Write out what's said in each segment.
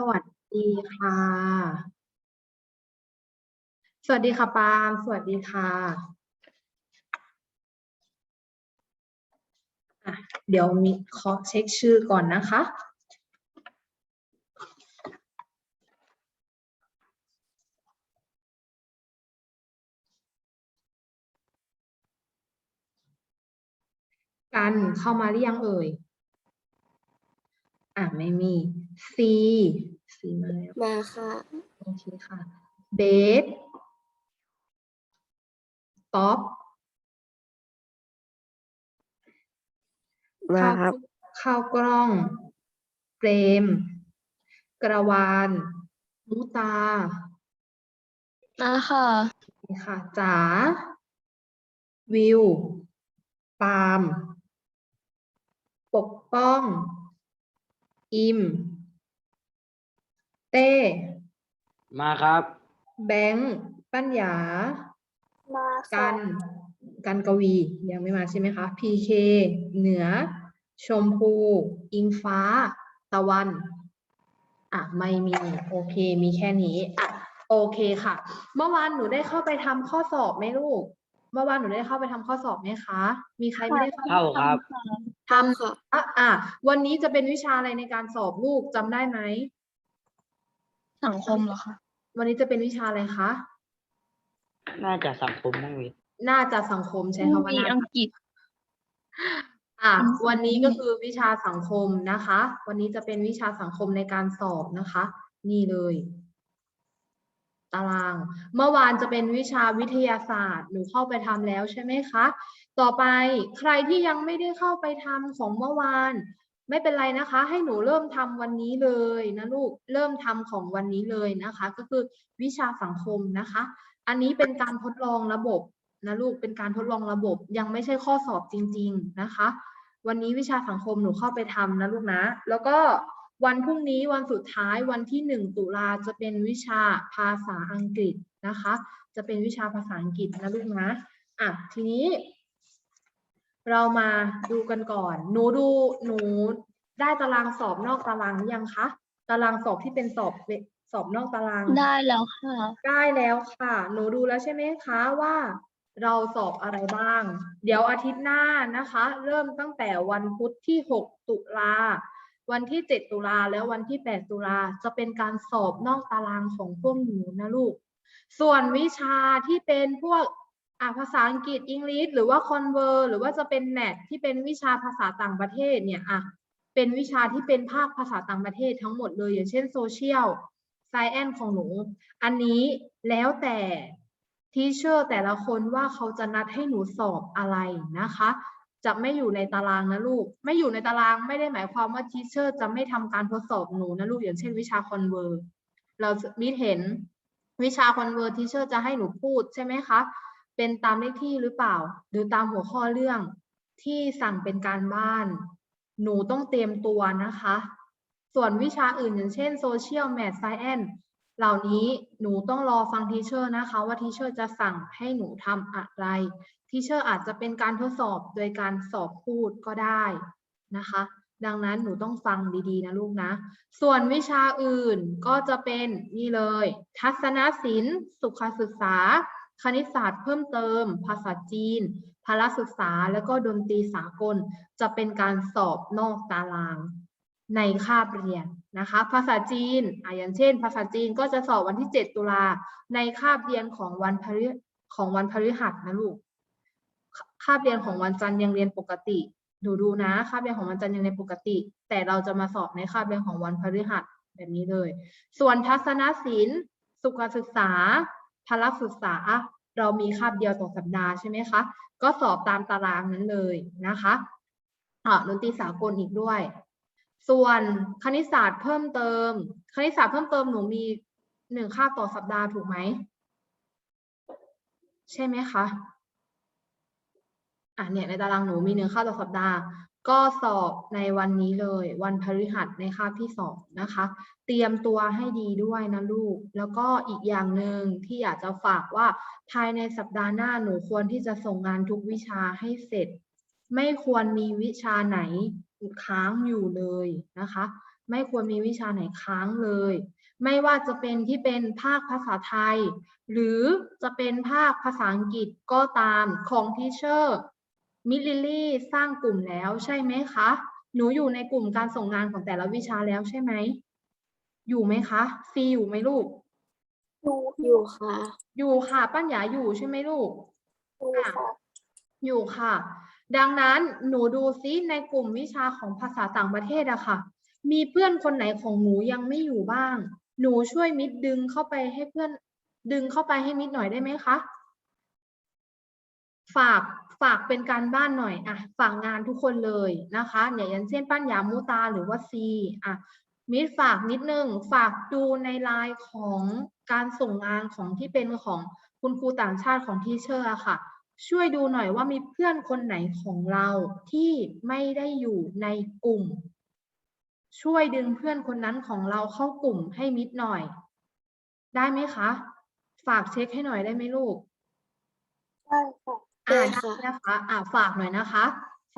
สวัสดีค่ะ สวัสดีค่ะปาล์มสวัสดีค่ะอะ เดี๋ยวมีขอเช็คชื่อก่อนนะคะ กันเข้ามาหรือยังเอ่ย อะไม่มี C C มาแล้วมาค่ะโอเคค่ะเบสป๊อปมาครับ ข้าวกล้องเปรม กระวานมุตามาค่ะนี่ค่ะจ๋าวิว ปาล์มปกป้อง อิม เต้ มาครับ แบงค์ปัญญา มากัน กันกวี ยังไม่มาใช่ไหมคะ PK เหนือ ชมพู อิงฟ้า ตะวัน อะ ไม่มี โอเค มีแค่นี้ อะ โอเคค่ะ เมื่อวานหนูได้เข้าไปทำข้อสอบไหมลูก เมื่อวานหนูได้เข้าไปทำข้อสอบไหมคะ มีใครไม่ได้เข้าเข้าครับทำค่ะอะอะวันนี้จะเป็นวิชาอะไรในการสอบลูกจำได้ไหมสังคมเหรอคะวันนี้จะเป็นวิชาอะไรคะน่าจะสังคมบ้างวิน่าจะสังคมใช้คำว่ามีน่าอังจะกฤษอะอืมวันนี้ก็คือวิชาสังคมนะคะ วันนี้จะเป็นวิชาสังคมในการสอบนะคะ นี่เลย ตาราง เมื่อวานจะเป็นวิชาวิทยาศาสตร์ หนูเข้าไปทำแล้วใช่ไหมคะ ต่อไปใครที่ยังไม่ได้เข้าไปทำของเมื่อวาน ไม่เป็นไรนะคะ ให้หนูเริ่มทำวันนี้เลยนะลูก เริ่มทำของวันนี้เลยนะคะ ก็คือวิชาสังคมนะคะ อันนี้เป็นการทดลองระบบนะลูก เป็นการทดลองระบบ ยังไม่ใช่ข้อสอบจริง ๆนะคะ วันนี้วิชาสังคมหนูเข้าไปทำนะลูกนะ แล้วก็ วันพรุ่งนี้วันสุดท้ายวันที่หนึ่งตุลาจะเป็นวิชาภาษาอังกฤษนะคะ จะเป็นวิชาภาษาอังกฤษนะลูกนะอะทีนี้ เรามาดูกันก่อน หนูดูหนูได้ตารางสอบนอกตารางหรือยังคะตารางสอบที่เป็นสอบเวสอบนอกตารางได้แล้วค่ะ ได้แล้วค่ะ หนูดูแล้วใช่ไหมคะว่าเราสอบอะไรบ้าง เดี๋ยวอาทิตย์หน้านะคะ เริ่มตั้งแต่วันพุธที่ 6 ตุลา วันที่ 7 ตุลาแล้ววันที่ 8 ตุลาจะเป็นการสอบนอกตารางของพวกหนูนะลูก ส่วนวิชาที่เป็นพวกอะภาษาอังกฤษอังกฤษหรือว่าคอนเวอร์หรือว่าจะเป็นแนทที่เป็นวิชาภาษาต่างประเทศเนี่ยอะเป็นวิชาที่เป็นภาคภาษาต่างประเทศทั้งหมดเลย อย่างเช่นโซเชียลไซแอนของหนู อันนี้แล้วแต่ทีเชอร์แต่ละคนว่าเขาจะนัดให้หนูสอบอะไรนะคะ จะไม่อยู่ในตารางนะลูก ไม่อยู่ในตารางไม่ได้หมายความว่าทีเชอร์จะไม่ทำการทดสอบหนูนะลูกอย่างเช่นวิชาคอนเวอร์เรามิเห็นวิชาคอนเวอร์ทีเชอร์จะให้หนูพูดใช่ไหมคะ เป็นตามเลขที่หรือเปล่า หรือตามหัวข้อเรื่องที่สั่งเป็นการบ้าน หนูต้องเตรียมตัวนะคะ ส่วนวิชาอื่นอย่างเช่นโซเชียลแมทไซแอน เหล่านี้หนูต้องรอฟังทีเชอร์นะคะ ว่าทีเชอร์จะสั่งให้หนูทำอะไรทีเชอร์อาจจะเป็นการทดสอบโดยการสอบพูดก็ได้นะคะ ดังนั้นหนูต้องฟังดีๆนะลูกนะ ส่วนวิชาอื่นก็จะเป็นนี่เลย ทัศนศิลป์ สุขศึกษา คณิตศาสตร์เพิ่มเติม ภาษาจีนพละศึกษาแล้วก็ดนตรีสากล จะเป็นการสอบนอกตารางในคาบเรียน นะคะ ภาษาจีนอะอย่างเช่น ภาษาจีนก็จะสอบวันที่ 7 ตุลาในคาบเรียนของวันพฤของวันพฤหัสนะลูกคาบเรียนของวันจันทร์ยังเรียนปกติ ดูดูนะคาบเรียนของวันจันทร์ยังเรียนปกติ แต่เราจะมาสอบในคาบเรียนของวันพฤหัสแบบนี้เลย ส่วนทัศนศิลป์ สุขศึกษาพละศึกษา เรามีคาบเดียวต่อสัปดาห์ใช่ไหมคะ ก็สอบตามตารางนั้นเลยนะคะอ่าดนตรีสากลอีกด้วย ส่วนคณิตศาสตร์เพิ่มเติม คณิตศาสตร์เพิ่มเติมหนูมีหนึ่งคาบต่อสัปดาห์ถูกไหม ใช่ไหมคะอะเนี่ยในตารางหนูมีหนึ่งคาบต่อสัปดาห์ ก็สอบในวันนี้เลย วันพฤหัสในคาบที่สองนะคะ เตรียมตัวให้ดีด้วยนะลูก แล้วก็อีกอย่างหนึ่งที่อยากจะฝากว่าภายในสัปดาห์หน้าหนูควรที่จะส่งงานทุกวิชาให้เสร็จ ไม่ควรมีวิชาไหน ค้างอยู่เลยนะคะ ไม่ควรมีวิชาไหนค้างเลย ไม่ว่าจะเป็นที่เป็นภาคภาษาไทย หรือจะเป็นภาคภาษาอังกฤษก็ตามของทีเชอร์มิลลิลี่สร้างกลุ่มแล้วใช่ไหมคะ หนูอยู่ในกลุ่มการส่งงานของแต่ละวิชาแล้วใช่ไหม อยู่ไหมคะซีอยู่ไหมลูก อยู่อยู่ค่ะ อยู่ค่ะ ปั้นหยาอยู่ใช่ไหมลูกอยู่ค่ะอยู่ค่ะ ดังนั้นหนูดูซิในกลุ่มวิชาของภาษาต่างประเทศอะค่ะ มีเพื่อนคนไหนของหนูยังไม่อยู่บ้าง หนูช่วยมิดดึงเข้าไปให้เพื่อนดึงเข้าไปให้มิดหน่อยได้ไหมคะฝากฝากเป็นการบ้านหน่อยอะฝากงานทุกคนเลยนะคะเนี่ยอย่างเช่นปั้นยามูตาหรือว่าซีอะมิดฝากนิดนึงฝากดูในไลน์ของการส่งงานของที่เป็นของคุณครูต่างชาติของทีเชอร์อค่ะ ช่วยดูหน่อยว่ามีเพื่อนคนไหนของเราที่ไม่ได้อยู่ในกลุ่ม ช่วยดึงเพื่อนคนนั้นของเราเข้ากลุ่มให้มิดหน่อย ได้ไหมคะ ฝากเช็คให้หน่อยได้ไหมลูกได้ค่ะอ่าได้ได้ค่ะนะคะอ่าฝากหน่อยนะคะ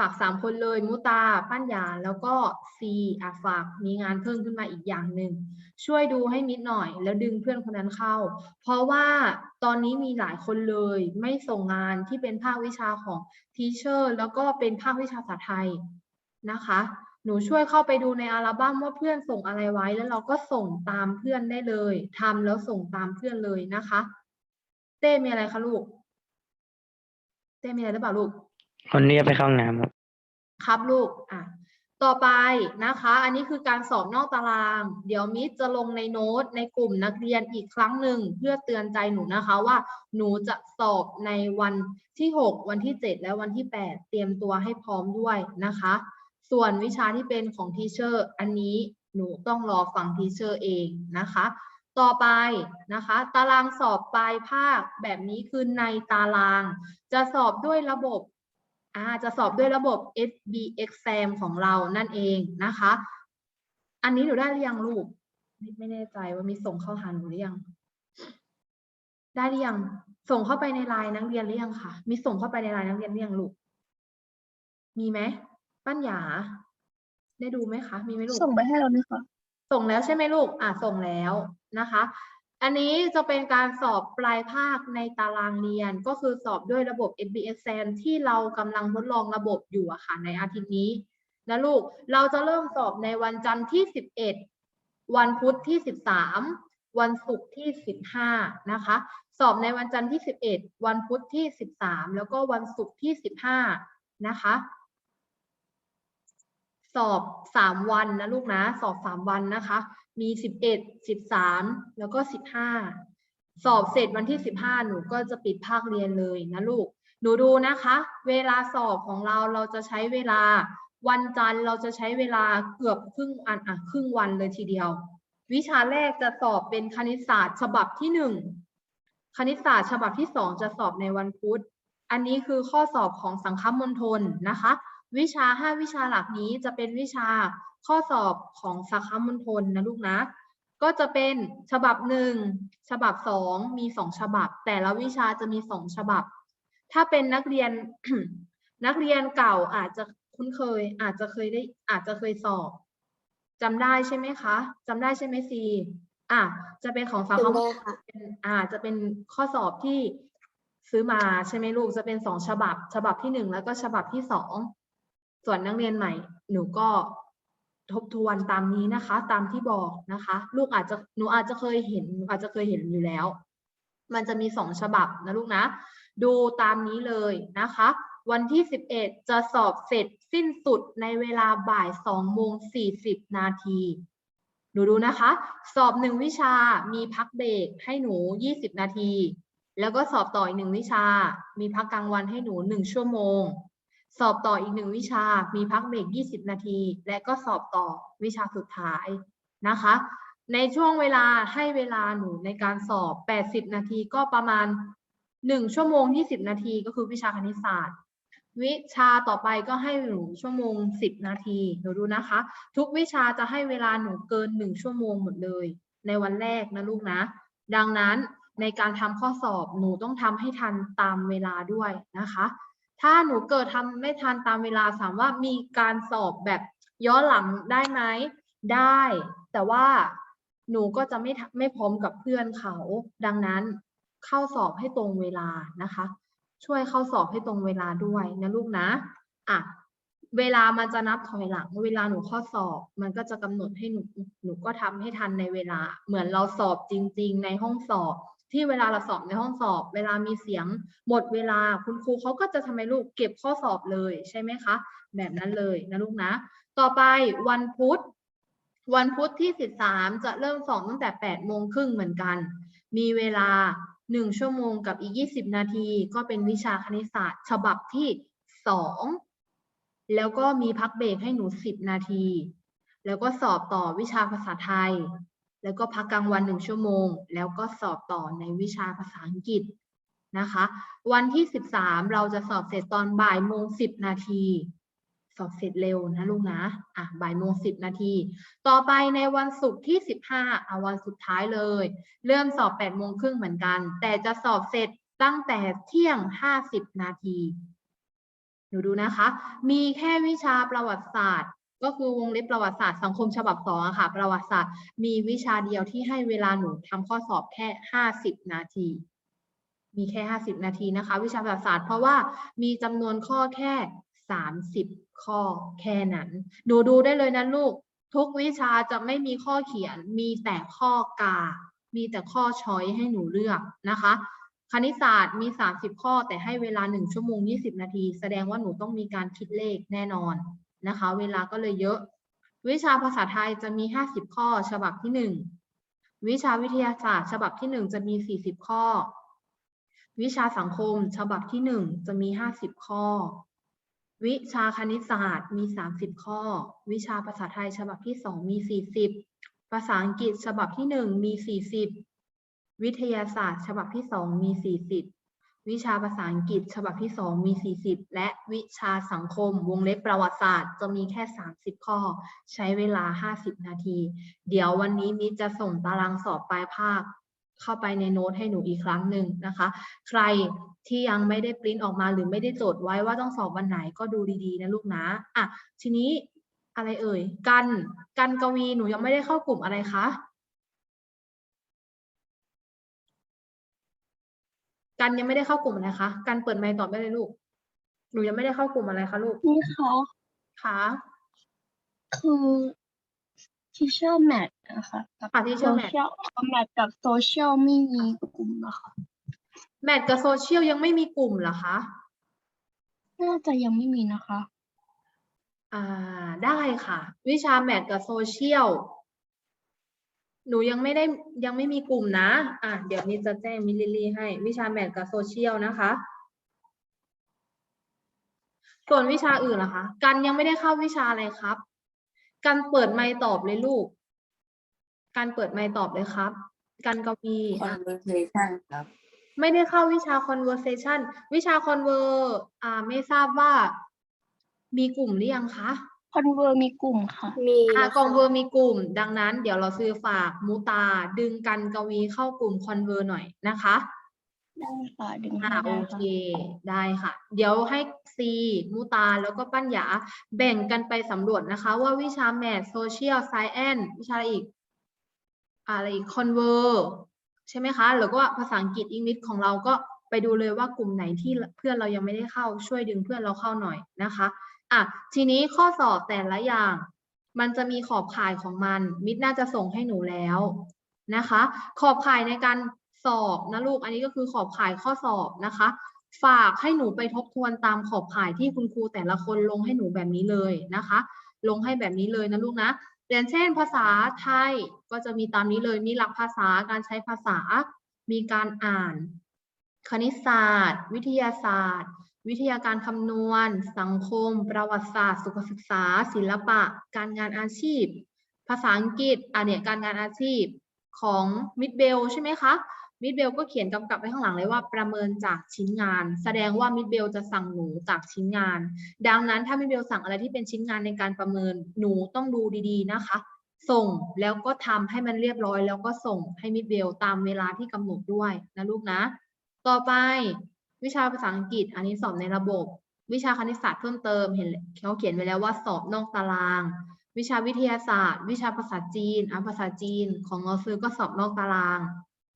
ฝากสามคนเลยมุตา ปั้นยาแล้วก็ซีอะฝากมีงานเพิ่มขึ้นมาอีกอย่างหนึ่งช่วยดูให้มิดหน่อย แล้วดึงเพื่อนคนนั้นเข้า เพราะว่าตอนนี้มีหลายคนเลย ไม่ส่งงานที่เป็นภาควิชาของทีเชอร์แล้วก็เป็นภาควิชาภาษาไทยนะคะ หนูช่วยเข้าไปดูในอัลบั้มว่าเพื่อนส่งอะไรไว้แล้วเราก็ส่งตามเพื่อนได้เลยทำแล้วส่งตามเพื่อนเลยนะคะ เต้มีอะไรคะลูก เต้มีอะไรหรือเปล่าลูก คนนี้ไปเข้าห้องน้ำครับครับลูกอะต่อไปนะคะ อันนี้คือการสอบนอกตาราง เดี๋ยวมิสจะลงในโน้ตในกลุ่มนักเรียนอีกครั้งหนึ่งเพื่อเตือนใจหนูนะคะว่าหนูจะสอบในวันที่ 6 วันที่ 7 และวันที่ 8 เตรียมตัวให้พร้อมด้วยนะคะ ส่วนวิชาที่เป็นของทีเชอร์ อันนี้หนูต้องรอฟังทีเชอร์เองนะคะ ต่อไปนะคะ ตารางสอบปลายภาคแบบนี้คือในตาราง จะสอบด้วยระบบ อ่าจะสอบด้วยระบบ SB exam ของเรานั่นเองนะคะ อันนี้หนูได้หรือยังลูกไม่ไม่แน่ใจว่ามีส่งเข้าหาหนูหรือยัง ได้หรือยัง ส่งเข้าไปในไลน์นักเรียนหรือยังคะมีส่งเข้าไปในไลน์นักเรียนหรือยังลูก มีไหมปั้นหยา ได้ดูไหมคะ มีไหมลูก ส่งไปให้เราไหมคะ ส่งแล้วใช่ไหมลูก อะส่งแล้วนะคะ อันนี้จะเป็นการสอบปลายภาคในตารางเรียน ก็คือสอบด้วยระบบ SBS Exam ที่เรากำลังทดลองระบบอยู่อะค่ะในอาทิตย์นี้นะลูก เราจะเริ่มสอบในวันจันทร์ที่ 11 วันพุธที่ 13 วันศุกร์ที่ 15 นะคะ สอบในวันจันทร์ที่ 11 วันพุธที่ 13 แล้วก็วันศุกร์ที่ 15 นะคะ สอบสามวันนะลูกนะ สอบสามวันนะคะ มีสิบเอ็ดสิบสามแล้วก็สิบห้าสอบเสร็จวันที่สิบห้าหนูก็จะปิดภาคเรียนเลยนะลูก หนูดูนะคะ เวลาสอบของเราเราจะใช้เวลา วันจันทร์เราจะใช้เวลาเกือบครึ่งอันอะครึ่งวันเลยทีเดียว วิชาแรกจะสอบเป็นคณิตศาสตร์ ฉบับที่หนึ่งคณิตศาสตร์ ฉบับที่สองจะสอบในวันพุธ อันนี้คือข้อสอบของสังคมมณฑลนะคะ วิชาห้าวิชาหลักนี้จะเป็นวิชาข้อสอบของสังคมมณฑลนะลูกนะ ก็จะเป็นฉบับหนึ่งฉบับสองมีสองฉบับ แต่ละวิชาจะมีสองฉบับ ถ้าเป็นนักเรียนนักเรียนเก่าอาจจะคุ้นเคย อาจจะเคยได้อาจจะเคยสอบจำได้ใช่ไหมคะจำได้ใช่ไหมซีอะจะเป็นของสังคมจำได้ค่ะเป็นอ่าจะเป็นข้อสอบที่ซื้อมาใช่ไหมลูกจะเป็นสองฉบับ ฉบับที่หนึ่งแล้วก็ฉบับที่สอง ส่วนนักเรียนใหม่หนูก็ทบทวนตามนี้นะคะ ตามที่บอกนะคะ ลูกอาจจะหนูอาจจะเคยเห็นหนูอาจจะเคยเห็นอยู่แล้ว มันจะมีสองฉบับนะลูกนะ ดูตามนี้เลยนะคะ วันที่ 11 จะสอบเสร็จสิ้นสุดในเวลาบ่าย2โมง40 นาทีหนูดูนะคะ สอบหนึ่งวิชามีพักเบรกให้หนู 20 นาที แล้วก็สอบต่ออีกหนึ่งวิชา มีพักกลางวันให้หนู 1 ชั่วโมง สอบต่ออีกหนึ่งวิชา มีพักเบรก 20 นาที และก็สอบต่อวิชาสุดท้ายนะคะ ในช่วงเวลาให้เวลาหนูในการสอบ 80 นาทีก็ประมาณ 1 ชั่วโมง 20 นาทีก็คือวิชาคณิตศาสตร์ วิชาต่อไปก็ให้หนูชั่วโมง 10 นาทีหนูดูนะคะ ทุกวิชาจะให้เวลาหนูเกิน 1 ชั่วโมงหมดเลย ในวันแรกนะลูกนะ ดังนั้นในการทำข้อสอบหนูต้องทำให้ทันตามเวลาด้วยนะคะ ถ้าหนูเกิดทำไม่ทันตามเวลาถามว่ามีการสอบแบบย้อนหลังได้ไหมได้ แต่ว่าหนูก็จะไม่ไม่พร้อมกับเพื่อนเขา ดังนั้นเข้าสอบให้ตรงเวลานะคะ ช่วยเข้าสอบให้ตรงเวลาด้วยนะลูกนะอะเวลามันจะนับถอยหลัง เวลาหนูข้าสอบ มันก็จะกำหนดให้หนูหนูก็ทำให้ทันในเวลา เหมือนเราสอบจริง ๆ ในห้องสอบ ที่เวลาเราสอบในห้องสอบ เวลามีเสียงหมดเวลาคุณครูเขาก็จะทำให้ลูกเก็บข้อสอบเลยใช่ไหมคะ แบบนั้นเลยนะลูกนะ ต่อไปวันพุธ วันพุธที่ 13 จะเริ่มสอบตั้งแต่8โมงครึ่งเหมือนกัน มีเวลา 1 ชั่วโมงกับอีก 20 นาที ก็เป็นวิชาคณิตศาสตร์ ฉบับที่ 2 แล้วก็มีพักเบรกให้หนู 10 นาที แล้วก็สอบต่อวิชาภาษาไทย แล้วก็พักกลางวันหนึ่งชั่วโมง แล้วก็สอบต่อในวิชาภาษาอังกฤษนะคะ วันที่ 13 เราจะสอบเสร็จตอนบ่ายโมง 10 นาที สอบเสร็จเร็วนะลูกนะ อะบ่ายโมง 10 นาที ต่อไปในวันศุกร์ที่ 15อะวันสุดท้ายเลย เริ่มสอบ8โมงครึ่งเหมือนกัน แต่จะสอบเสร็จตั้งแต่เที่ยง 50 นาทีหนูดูนะคะ มีแค่วิชาประวัติศาสตร์ ก็คือวงเล็บประวัติศาสตร์สังคมฉบับสองอะค่ะ ประวัติศาสตร์มีวิชาเดียวที่ให้เวลาหนูทำข้อสอบแค่50นาที มีแค่50นาทีนะคะ วิชาประวัติศาสตร์เพราะว่ามีจำนวนข้อแค่30ข้อแค่นั้นหนูดูได้เลยนะลูก ทุกวิชาจะไม่มีข้อเขียน มีแต่ข้อกา มีแต่ข้อช้อยให้หนูเลือกนะคะคณิตศาสตร์มี 30 ข้อแต่ให้เวลา 1 ชั่วโมง 20 นาที แสดงว่าหนูต้องมีการคิดเลขแน่นอน นะคะ เวลาก็เลยเยอะ วิชาภาษาไทยจะมี 50 ข้อ ฉบับที่ 1 วิชาวิทยาศาสตร์ ฉบับที่ 1 จะมี 40 ข้อ วิชาสังคม ฉบับที่ 1 จะมี 50 ข้อ วิชาคณิตศาสตร์มี 30 ข้อ วิชาภาษาไทย ฉบับที่ 2 มี 40 ภาษาอังกฤษฉบับที่ 1 มี 40 วิทยาศาสตร์ ฉบับที่ 2 มี 40 วิชาภาษาอังกฤษ ฉบับที่ 2 มี 40 และวิชาสังคม วงเล็บประวัติศาสตร์ จะมีแค่ 30 ข้อ ใช้เวลา 50 นาที เดี๋ยววันนี้มิจะส่งตารางสอบปลายภาค เข้าไปในโน้ตให้หนูอีกครั้งหนึ่งนะคะ ใครที่ยังไม่ได้ปริ้นออกมาหรือไม่ได้จดไว้ว่าต้องสอบวันไหนก็ดูดีๆนะลูกนะอะทีนี้อะไรเอ่ย กัน กันกวี หนูยังไม่ได้เข้ากลุ่มอะไรคะ กันยังไม่ได้เข้ากลุ่มอะไรคะกันเปิดไมค์ตอบได้เลยลูกหนูยังไม่ได้เข้ากลุ่มอะไรคะลูกนี่ค่ะคะคือ teacher mat นะคะกับอะ teacher mat social mat กับ social ไม่มีกลุ่มนะคะ แมทกับโซเชียลยังไม่มีกลุ่มเหรอคะน่าจะยังไม่มีนะคะ อ่าได้ค่ะ วิชาแมทกับโซเชียล หนูยังไม่ได้ยังไม่มีกลุ่มนะ อะเดี๋ยวนี้จะแจ้งมิลลิลีให้วิชาแมทกับโซเชียลนะคะ ส่วนวิชาอื่นล่ะคะ กันยังไม่ได้เข้าวิชาอะไรครับ กันเปิดไมค์ตอบเลยลูกกันเปิดไมค์ตอบเลยครับ กันกวีอะ conversation ครับ ไม่ได้เข้าวิชา conversation วิชา conver อ่า ไม่ทราบว่า มีกลุ่มหรือยังคะ conver มีกลุ่มค่ะ มีอ่านะคะ conver มีกลุ่ม ดังนั้นเดี๋ยวเราซื้อฝากมูตา ดึงกันกวีเข้ากลุ่ม conver หน่อยนะคะ ได้ค่ะดึงอ่าให้โอได้เค ค่ะได้ค่ะ เดี๋ยวให้ซีมูตาแล้วก็ปัญญาแบ่งกันไปสำรวจนะคะ ว่าวิชาแมทโซเชียลไซแอนวิชาอะไรอีก อะไรอีกคอนเวอร์ใช่ไหมคะหรือว่าภาษาอังกฤษอังกฤษของเราก็ไปดูเลยว่ากลุ่มไหนที่เพื่อนเรายังไม่ได้เข้าช่วยดึงเพื่อนเราเข้าหน่อยนะคะ อะทีนี้ข้อสอบแต่ละอย่าง มันจะมีขอบข่ายของมัน มิดน่าจะส่งให้หนูแล้วนะคะ ขอบข่ายในการสอบนะลูก อันนี้ก็คือขอบข่ายข้อสอบนะคะ ฝากให้หนูไปทบทวนตามขอบข่ายที่คุณครูแต่ละคนลงให้หนูแบบนี้เลยนะคะ ลงให้แบบนี้เลยนะลูกนะอย่างเช่น ภาษาไทยก็จะมีตามนี้เลย มีหลักภาษาการใช้ภาษา มีการอ่าน คณิตศาสตร์ วิทยาศาสตร์ วิทยาการคำนวณ สังคม ประวัติศาสตร์ สุขศึกษา ศิลปะ การงานอาชีพ ภาษาอังกฤษอะเนี่ยการงานอาชีพของมิดเบลใช่ไหมคะมิดเบลก็เขียนกำกับไว้ข้างหลังเลยว่าประเมินจากชิ้นงาน แสดงว่ามิดเบลจะสั่งหนูจากชิ้นงาน ดังนั้นถ้ามิดเบลสั่งอะไรที่เป็นชิ้นงานในการประเมินหนูต้องดูดีๆนะคะ ส่งแล้วก็ทำให้มันเรียบร้อย แล้วก็ส่งให้มิดเบลตามเวลาที่กำหนดด้วยนะลูกนะ ต่อไป วิชาภาษาอังกฤษ อันนี้สอบในระบบ วิชาคณิตศาสตร์เพิ่มเติมเห็นเขาเขียนไว้แล้วว่าสอบนอกตาราง วิชาวิทยาศาสตร์ วิชาภาษาจีนอะภาษาจีน ของเราซื้อก็สอบนอกตาราง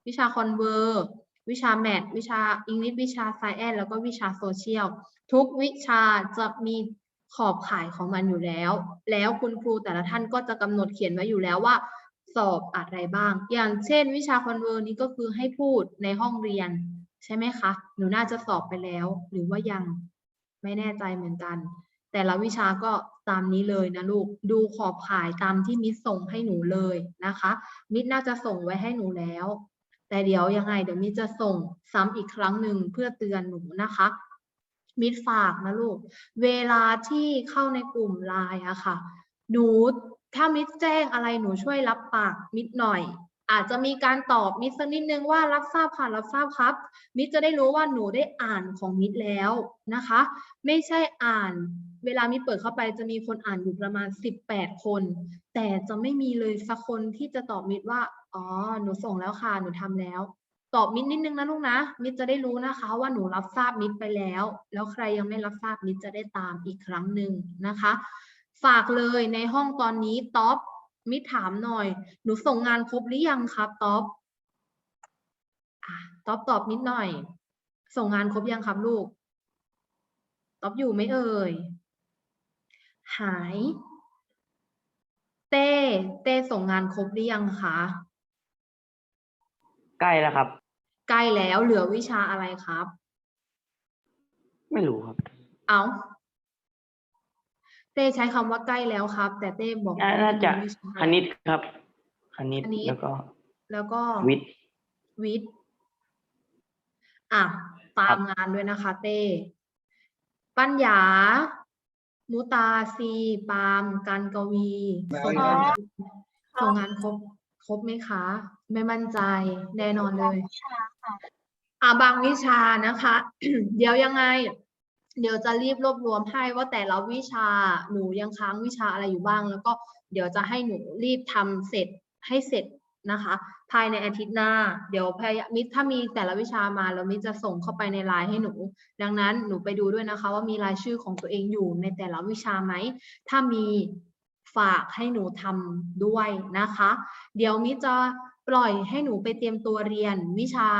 วิชาคอนเวอร์วิชาแมทวิชาอังกฤษวิชาไซแอนแล้วก็วิชาโซเชียลทุกวิชาจะมีขอบข่ายของมันอยู่แล้ว แล้วคุณครูแต่ละท่านก็จะกำหนดเขียนไว้อยู่แล้วว่า สอบอะไรบ้าง อย่างเช่น วิชาคอนเวอร์นี้ก็คือให้พูดในห้องเรียน ใช่ไหมคะ หนูน่าจะสอบไปแล้ว หรือว่ายังไม่แน่ใจเหมือนกัน แต่ละวิชาก็ตามนี้เลยนะลูก ดูขอบข่ายตามที่มิสส่งให้หนูเลยนะคะ มิสน่าจะส่งไว้ให้หนูแล้ว แต่เดี๋ยวยังไง เดี๋ยวมิสจะส่งซ้ำอีกครั้งหนึ่งเพื่อเตือนหนูนะคะ มิสฝากนะลูก เวลาที่เข้าในกลุ่มไลน์อะค่ะ หนูถ้ามิสแจ้งอะไรหนูช่วยรับปากมิสหน่อย อาจจะมีการตอบมิสสักนิดนึงว่ารับทราบค่ะรับทราบครับ มิสจะได้รู้ว่าหนูได้อ่านของมิสแล้วนะคะ ไม่ใช่อ่าน เวลามิสเปิดเข้าไปจะมีคนอ่านอยู่ประมาณ 18 คน แต่จะไม่มีเลยสักคนที่จะตอบมิสว่าอ๋อหนูส่งแล้วค่ะหนูทำแล้ว ตอบมิสนิดนึงนะลูกนะ มิสจะได้รู้นะคะ ว่าหนูรับทราบมิสไปแล้ว แล้วใครยังไม่รับทราบมิสจะได้ตามอีกครั้งหนึ่งนะคะ ฝากเลยในห้องตอนนี้ท็อป มิสถามหน่อย หนูส่งงานครบหรือยังครับท็อปอะท็อปตอบมิสหน่อย ส่งงานครบยังครับลูกท็อปอยู่ไหมเอ่ย หาย เต้ เต้ส่งงานครบหรือยังคะ ใกล้แล้วครับ ใกล้แล้วเหลือวิชาอะไรครับ ไม่รู้ครับ เอา เต้ใช้คำว่าใกล้แล้วครับ แต่เต้บอกน่าว่าน่าจะไม่รู้วิชาคณิตครับคณิตคณิตแล้วก็แล้วก็วิทย์วิทย์อะตามงานด้วยนะคะ เต้ ปัญญา มุตาซี ปาล์มกันกวีส่งงานส่งงานครบครบไหมคะ ไม่มั่นใจแน่นอนเลย อ่าบางวิชานะคะ เดี๋ยวยังไง เดี๋ยวจะรีบรวบรวมให้ว่าแต่ละวิชาหนูยังค้างวิชาอะไรอยู่บ้าง แล้วก็เดี๋ยวจะให้หนูรีบทำเสร็จให้เสร็จนะคะ ภายในอาทิตย์หน้า เดี๋ยวพยายามมิตรถ้ามีแต่ละวิชามาแล้วมิตรจะส่งเข้าไปในไลน์ให้หนู ดังนั้นหนูไปดูด้วยนะคะ ว่ามีรายชื่อของตัวเองอยู่ในแต่ละวิชาไหม ถ้ามีฝากให้หนูทำด้วยนะคะ เดี๋ยวมิตรจะปล่อยให้หนูไปเตรียมตัวเรียนวิชา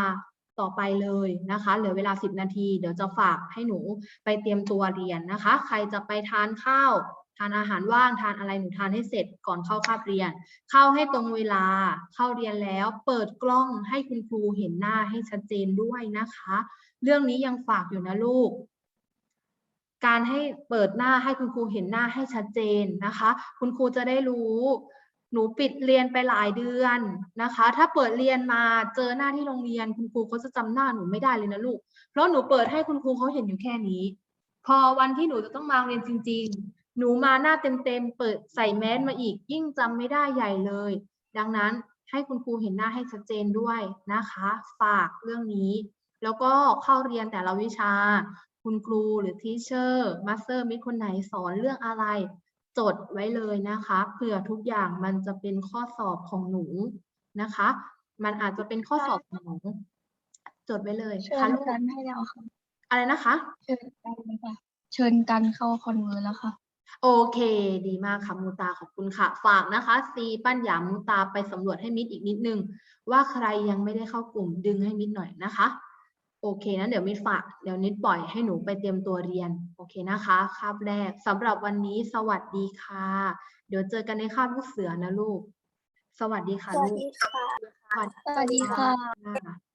ต่อไปเลยนะคะ เหลือเวลา 10 นาที เดี๋ยวจะฝากให้หนูไปเตรียมตัวเรียนนะคะ ใครจะไปทานข้าวทานอาหารว่างทานอะไรหนูทานให้เสร็จก่อนเข้าคาบเรียน เข้าให้ตรงเวลาเข้าเรียนแล้ว เปิดกล้องให้คุณครูเห็นหน้าให้ชัดเจนด้วยนะคะ เรื่องนี้ยังฝากอยู่นะลูก การให้เปิดหน้าให้คุณครูเห็นหน้าให้ชัดเจนนะคะ คุณครูจะได้รู้ หนูปิดเรียนไปหลายเดือนนะคะ ถ้าเปิดเรียนมาเจอหน้าที่โรงเรียนคุณครูเขาจะจำหน้าหนูไม่ได้เลยนะลูก เพราะหนูเปิดให้คุณครูเขาเห็นอยู่แค่นี้ พอวันที่หนูจะต้องมาเรียนจริง ๆ หนูมาหน้าเต็มๆเปิดใส่แมสมาอีก ยิ่งจำไม่ได้ใหญ่เลย ดังนั้นให้คุณครูเห็นหน้าให้ชัดเจนด้วยนะคะ ฝากเรื่องนี้ แล้วก็เข้าเรียนแต่ละวิชาคุณครูหรือทีเชอร์มาสเตอร์มิคนไหนสอนเรื่องอะไร จดไว้เลยนะคะเผื่อทุกอย่างมันจะเป็นข้อสอบของหนูนะคะ มันอาจจะเป็นข้อสอบของหนูจดไว้เลยเชิค่ะญลูกกันให้แล้วค่ะ อะไรนะคะ เชิญกันเลยค่ะ เชิญกันเข้าคอนเวอร์แล้วค่ะ โอเค ดีมากค่ะมูตาขอบคุณค่ะ ฝากนะคะซีปัญญามูตาไปสำรวจให้มิดอีกนิดนึง ว่าใครยังไม่ได้เข้ากลุ่มดึงให้มิดหน่อยนะคะ โอเคนะเดี๋ยวมิดฝากเดี๋ยวนิดปล่อยให้หนูไปเตรียมตัวเรียน โอเคนะคะคาบแรกสำหรับวันนี้สวัสดีค่ะ เดี๋ยวเจอกันในคาบลูกเสือนะลูก สวัสดีค่ะสวัลูสกดีค่ะสวัสสวัสดีค่ะค่ะ